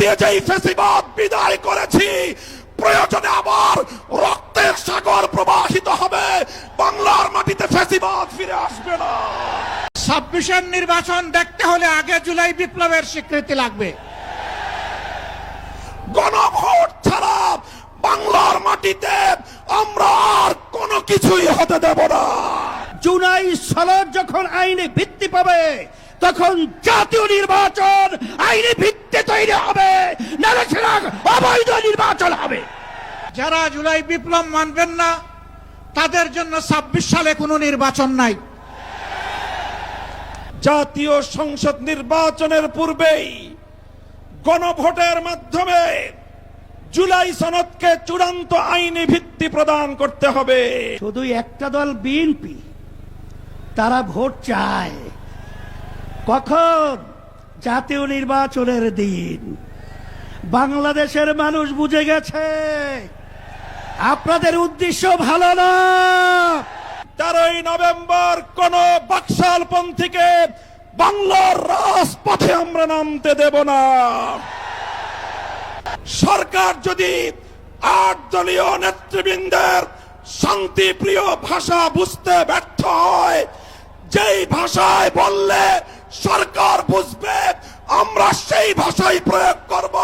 দিয়ে যেই ফেসিবাদ বিদায় করেছি প্রয়োজনে আবার রক্তের সাগর প্রবাহিত হবে। বাংলার মাটিতে ফেসিবাদ ফিরে আসবে না। ছাব্বিশের নির্বাচন দেখতে হলে আগে জুলাই বিপ্লবের স্বীকৃতি লাগবে। গণভোট ছাড়া বাংলার মাটিতে আমরা আর কোনো কিছুই হতে দেব না। জুলাই সনদ যখন আইনে ভিত্তি পাবে তখন জাতীয় নির্বাচন আইনি ভিত্তি তৈরি হবে। নাহলে সেটা অবৈধ নির্বাচন হবে। যারা জুলাই বিপ্লব মানবেন না তাদের জন্য ছাব্বিশ সালে কোনো নির্বাচন নাই। জাতীয় সংসদ নির্বাচনের পূর্বেই গণভোটের মাধ্যমে জুলাই সনদকে চূড়ান্ত আইনি ভিত্তি প্রদান করতে হবে। শুধু একটা দল বিএনপি তারা ভোট চায়। কখন? জাতীয় নির্বাচনের দিন। বাংলাদেশের মানুষ বুঝে গেছে, আপনাদের উদ্দেশ্য ভালো না। তেরোই নভেম্বর কোন বাকশাল পন্থীকে বাংলার রাজপথে আমরা নামতে দেব না। সরকার যদি আট দলীয় নেতৃবৃন্দের শান্তিপ্রিয় ভাষা বুঝতে ব্যর্থ হয়, যেই ভাষায় বললে সরকার বুঝবে। আমরা সেই ভাষাই প্রয়োগ করব।